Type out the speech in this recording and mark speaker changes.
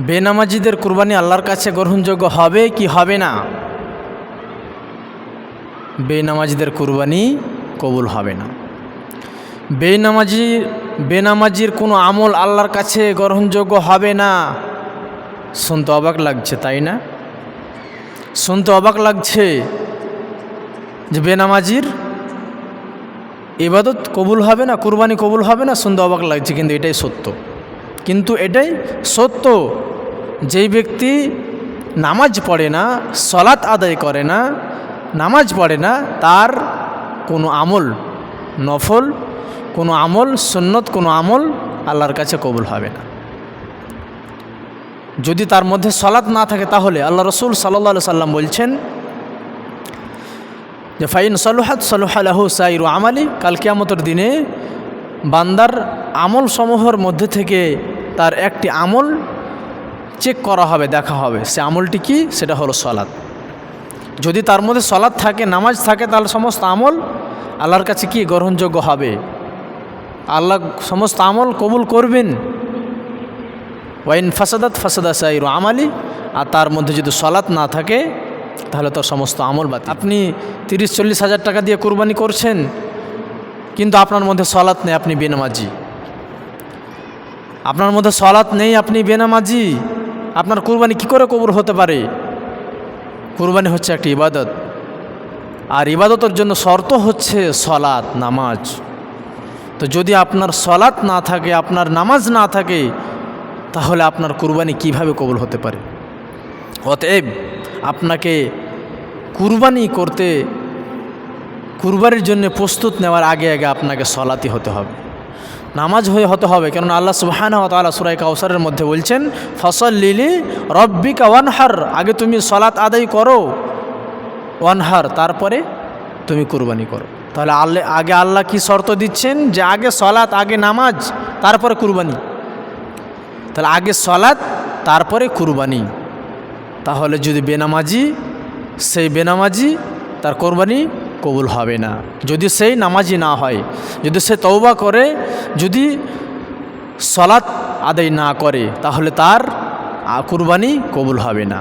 Speaker 1: বেনামাজিদের কুরবানি আল্লাহর কাছে গ্রহণযোগ্য হবে কি হবে না? বেনামাজিদের কুরবানি কবুল হবে না। বেনামাজি, বেনামাজির কোনো আমল আল্লাহর কাছে গ্রহণযোগ্য হবে না। শুনতে অবাক লাগছে, তাই না? শুনতে অবাক লাগছে যে বেনামাজির ইবাদত কবুল হবে না, কুরবানি কবুল হবে না, শুনতে অবাক লাগছে, কিন্তু এটাই সত্য। কিন্তু এটাই সত্য। যেই ব্যক্তি নামাজ পড়ে না, সলাৎ আদায় করে না, নামাজ পড়ে না, তার কোনো আমল নফল, কোনো আমল সুন্নত, কোনো আমল আল্লাহর কাছে কবুল হবে না। যদি তার মধ্যে সলাৎ না থাকে তাহলে আল্লাহ রসুল সাল্লা সাল্লাম বলছেন যে, ফাইন সলুহাত সলুহালাহু সাইরু আমালি, কাল কিয়ামতের দিনে বান্দার আমল সমূহের মধ্যে থেকে তার একটি আমল চেক করা হবে, দেখা হবে। সে আমলটি কি? সেটা হলো সলাৎ। যদি তার মধ্যে সলাৎ থাকে, নামাজ থাকে, তাহলে সমস্ত আমল আল্লাহর কাছে কি? গ্রহণযোগ্য হবে। আল্লাহ সমস্ত আমল কবুল করবেন। ওয়াইন ফাসাদাত ফাসাদা সাইরু আমালি। আর তার মধ্যে যদি সলাৎ না থাকে, তাহলে তোর সমস্ত আমল বাতিল। আপনি তিরিশ, চল্লিশ হাজার টাকা দিয়ে কোরবানি করছেন, কিন্তু আপনার মধ্যে সলাৎ নেই, আপনি বেনামাজি। আপনার মধ্যে সলাৎ নেই, আপনি বেনামাজি। আপনার কুরবানি কি করে কবর হতে পারে? কুরবানি হচ্ছে একটি ইবাদত। আর ইবাদতের জন্য শর্ত হচ্ছে সলাৎ, নামাজ। তো যদি আপনার সলাৎ না থাকে, আপনার নামাজ না থাকে, তাহলে আপনার কুরবানি কীভাবে কবল হতে পারে? অতএব আপনাকে কুরবানি করতে, কুরবানির জন্য প্রস্তুত নেওয়ার আগে আগে আপনাকে সলাতি হতে হবে। নামাজ হয়ে হতে হবে, কেননা আল্লাহ সুবাহানা তালা সুরাই কাউসারের মধ্যে বলছেন ফসল লিলি রব্বিকা ওয়ানহার। আগে তুমি সলাত আদায় করো, ওয়ানহার, তারপরে তুমি কুরবানি করো। তাহলে আল্লাহ আগে আল্লাহ কি শর্ত দিচ্ছেন? যে আগে সলাত, আগে নামাজ, তারপরে কুরবানি। তাহলে আগে সলাৎ তারপরে কুরবানি। তাহলে যদি বেনামাজি, সেই বেনামাজি, তার কোরবানি কবুল হবে না। যদি সেই নামাজি না হয়, যদি সে তৌবা করে যদি সলাৎ আদায় না করে তাহলে তার কুরবানি কবুল হবে না।